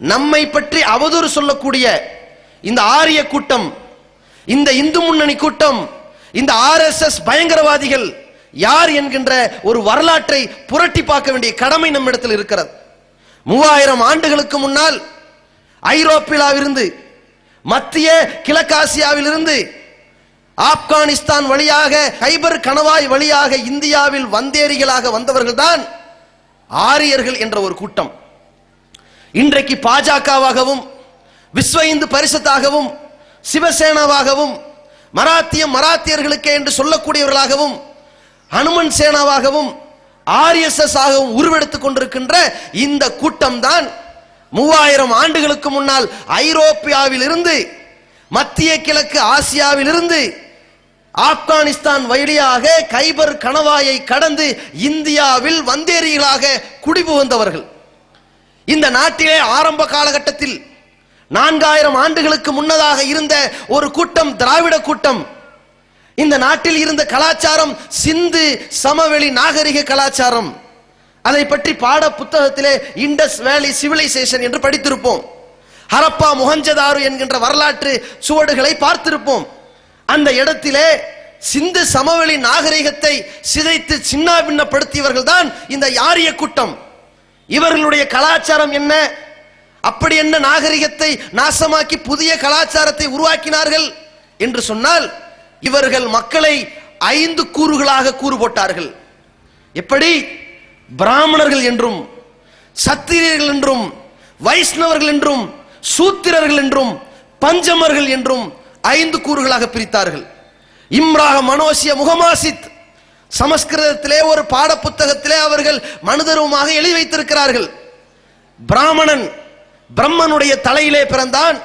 நம்மை பற்றி அவதூறு சொல்லக்கூடிய இந்த ஆரிய கூட்டம் இந்த இந்து முன்னணி கூட்டம் இந்த ஆர்எஸ்எஸ் பயங்கரவாதிகள் யார் என்கின்ற ஒரு வரலாற்றை புரட்டி பார்க்க வேண்டிய கடமை நம்மிடத்தில் இருக்கிறது. மூவாயிரம் ஆண்டுகளுக்கு முன்னால் ஐரோப்பியாவிலிருந்து மத்திய கிழக்காசியாவிலிருந்து ஆப்கானிஸ்தான் வழியாக ஹைபர் கணவாய் வழியாக இந்தியாவில் வந்தேரிகளாக வந்தவர்கள்தான் ஆரியர்கள் என்ற ஒரு கூட்டம். இன்றைக்கு பாஜகவாகவும் விஸ்வ இந்து பரிசத்தாகவும் சிவசேனாவாகவும் மராத்தியம் மராத்தியர்களுக்கே என்று சொல்லக்கூடியவர்களாகவும் ஹனுமன் சேனாவாகவும் ஆர்எஸ்எஸ் ஆகவும் உருவெடுத்துக் கொண்டிருக்கின்ற இந்த கூட்டம் தான் மூவாயிரம் ஆண்டுகளுக்கு முன்னால் ஐரோப்பியாவில் இருந்து மத்திய கிழக்கு ஆசியாவில் இருந்து ஆப்கானிஸ்தான் வழியாக கைபர் கணவாயை கடந்து இந்தியாவில் வந்தேரிகளாக குடிபுகுந்தவர்கள். இந்த நாட்டிலே ஆரம்ப காலகட்டத்தில் நான்காயிரம் ஆண்டுகளுக்கு முன்னதாக இருந்த ஒரு கூட்டம் திராவிட கூட்டம். இந்த நாட்டில் இருந்த கலாச்சாரம் சிந்து சமவெளி நாகரிக கலாச்சாரம். அதை பற்றி பாட புத்தகத்திலே இண்டஸ் வேலி சிவிலைசேஷன் என்று படித்திருப்போம். ஹரப்பா முகஞ்சதாரு என்கின்ற வரலாற்று சுவடுகளை பார்த்திருப்போம். அந்த இடத்திலே சிந்து சமவெளி நாகரிகத்தை சிதைத்து சின்னாபின்னப்படுத்தியவர்கள் தான் இந்த யாரிய கூட்டம். இவர்களுடைய கலாச்சாரம் என்ன? அப்படி என்ன நாகரிகத்தை நாசமாக்கி புதிய கலாச்சாரத்தை உருவாக்கினார்கள் என்று சொன்னால் இவர்கள் மக்களை ஐந்து கூறுகளாக கூறு போட்டார்கள். எப்படி? பிராமணர்கள் என்றும் சத்திரியர்கள் என்றும் வைஷ்ணவர்கள் என்றும் சூத்திரர்கள் என்றும் பஞ்சமர்கள் என்றும் ஐந்து கூறுகளாக பிரித்தார்கள். இம்ராக மனோசிய முகமாசித் சமஸ்கிருதத்திலே ஒரு பாட புத்தகத்திலே அவர்கள் மனுதருவமாக எழுதி வைத்திருக்கிறார்கள். பிராமணன் பிரம்மனுடைய தலையிலே பிறந்தான்.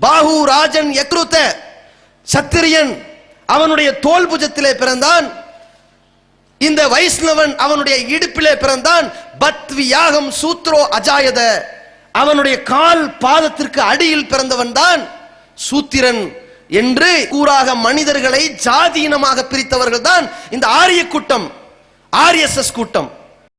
பாகு ராஜன் யக்ருத்த சத்திரியன் அவனுடைய தோல் புஜத்திலே பிறந்தான். இந்த வைஷ்ணவன் அவனுடைய இடுப்பிலே பிறந்தான். பத் வியாகம் சூத்ரோ அஜாயத. அவனுடைய கால் பாதத்திற்கு அடியில் பிறந்தவன் தான் சூத்திரன். என்று கூறாக மனிதர்களை ஜாதீனமாக பிரித்தவர்கள் தான் இந்த ஆரிய கூட்டம் ஆர்எஸ்எஸ் கூட்டம்.